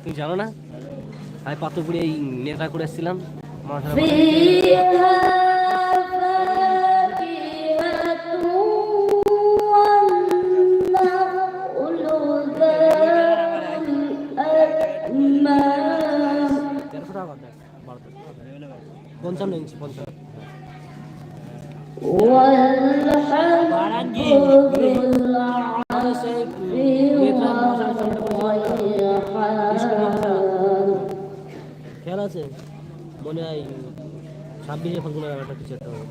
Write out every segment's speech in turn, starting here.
তুমি জানো না? আমি পাথরপুরে এই নেতা করে এসেছিলাম। মাথা পঞ্চান্ন ইঞ্চি পঞ্চান্ন। খেয়াল আছে? মনে হয় ছাব্বিশে ফাল্গুনের একটা কিছু একটা হবে।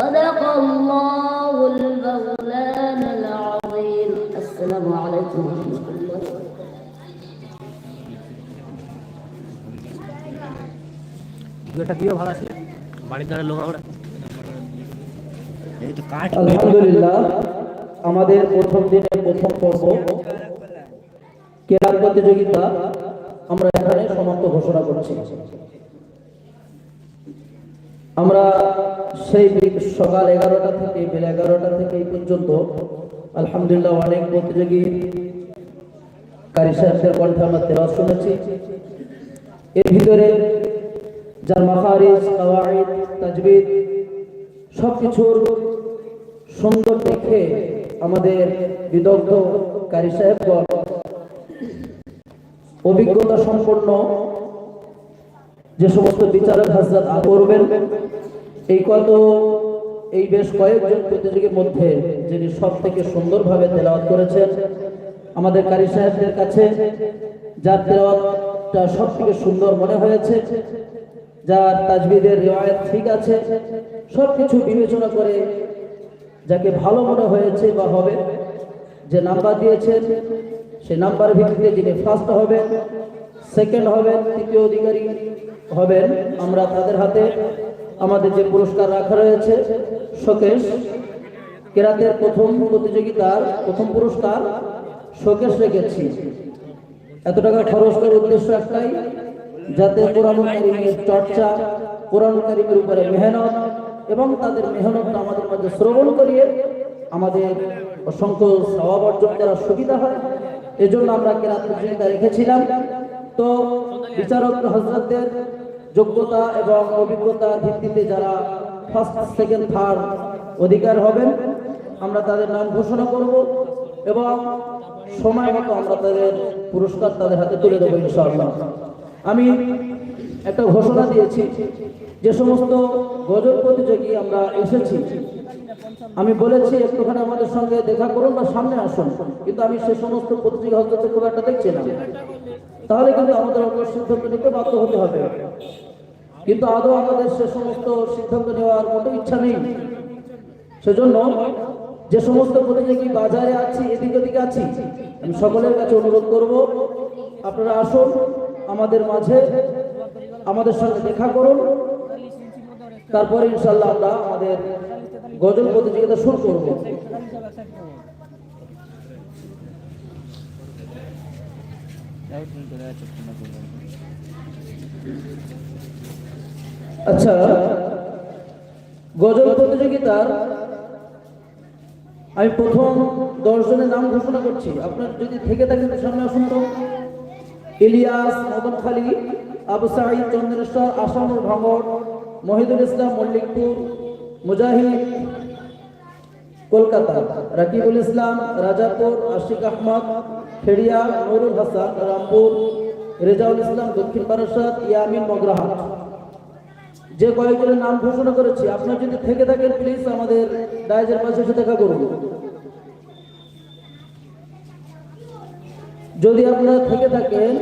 صدق الله المولانا العظيم السلام عليكم ورحمة الله ভিডিওটা কিও ভালো আছে বাড়ির ধারে লোক আমরা এই তো কাঠ আলহামদুলিল্লাহ আমাদের প্রথম দিনের প্রথম পর্ব কেরাত প্রতিযোগিতা আমরা এখানে সমাপ্ত ঘোষণা করছি আমরা সেই সকাল এগারোটা থেকে বেলা এগারোটা থেকে এই পর্যন্ত আলহামদুলিল্লাহ অনেক প্রতিযোগী কারি সাহেবদের কণ্ঠে আমরা তেরাজ শুনেছি। এর ভিতরে যার মাফারিজ কাওয়াইদ তাজবিদ সবকিছুর সুন্দর দেখে আমাদের বিদগ্ধ কারি সাহেবগণ অভিজ্ঞতা সম্পন্ন যে সমস্ত বিচারক হাজরাত করবেন, এই কত, এই বেশ কয়েকজন প্রতিযোগীর মধ্যে যিনি সব থেকে সুন্দরভাবে তেলাওয়াত করেছেন, আমাদের কারি সাহেবদের কাছে যার তেলাওয়াতটা সব থেকে সুন্দর মনে হয়েছে, যার তাজবিদের রেওয়ায়ত ঠিক আছে সব কিছু বিবেচনা করে যাকে ভালো মনে হয়েছে বা হবে, যে নাম্বার দিয়েছেন সে নাম্বার ভিত্তিতে যিনি ফার্স্ট হবেন সেকেন্ড হবেন, তৃতীয় অধিকারী হবেন। আমরা তাদের হাতে আমাদের যে পুরস্কার রাখা রয়েছে, শোকেশ, কেরাতের প্রথম প্রতিযোগিতার প্রথম পুরস্কার শোকেশ রেখেছি। এত টাকা খরচ করার উদ্দেশ্য একটাই, যাতে কোরআন চর্চা, কোরআন কারিমের উপরে মেহনত এবং তাদের মেহনতটা আমাদের মধ্যে শ্রবণ করিয়ে আমাদের অসংখ্য স্বভাব অর্জন করার সুবিধা হয়। এজন্য আমরা কেরাত প্রতিযোগিতা রেখেছিলাম। তো বিচারক হজরতদের যোগ্যতা এবং অভিজ্ঞতার ভিত্তিতে যারা ফার্স্ট সেকেন্ড থার্ড অধিকার হবেন, আমরা তাদের নাম ঘোষণা করব এবং সময় মতো আমরা তাদের পুরস্কার তাদের হাতে তুলে দেবো ইনশাআল্লাহ। আমি একটা ঘোষণা দিয়েছি, যে সমস্ত গজল প্রতিযোগী আমরা এসেছি, আমি বলেছি একটুখানি আমাদের সঙ্গে দেখা করুন বা সামনে আসুন, কিন্তু আমি সে সমস্ত প্রতিযোগী হয়তো খুব একটা দেখছি না। তাহলে কিন্তু আমাদের অন্য সিদ্ধান্ত নিতে বাধ্য হতে হবে। কিন্তু আদৌ আমাদের সে সমস্ত সিদ্ধান্ত নেওয়ার মতো ইচ্ছা নেই। সেজন্য যে সমস্ত প্রতিযোগী বাজারে আছি, এদিক ওদিকে আছি, আমি সকলের কাছে অনুরোধ করব, আপনারা আসুন আমাদের মাঝে, আমাদের সঙ্গে দেখা করুন। তারপরে ইনশাল্লাহ আমরা আমাদের গজল প্রতিযোগিতা শুরু করব। আচ্ছা গজল প্রতিযোগিতার আমি প্রথম দশজনের নাম ঘোষণা করছি। আপনার যদি থেকে থাকেন সামনে আসুন তো। ইলিয়াস মদন খালি, আবু সাঈদ, চন্দ্রেশ্বর, আসামুর ভাঙড়, মহিদুল ইসলাম, মল্লিকপুর, মুজাহিদ, কলকাতা, রাকিবুল ইসলাম, রাজাপুর, আশিক আহমদ খেড়িয়া নুরুল হাসান রামপুর, রেজাউল ইসলাম, দক্ষিণ বারাসাত ইয়ামিন মগরাহাট। যে কয়েকজনের নাম ঘোষণা করেছি, আপনার যদি থেকে থাকেন প্লিজ আমাদের ডাইজের পাশে এসে দেখা করুন। যদি আপনারা থেকে থাকেন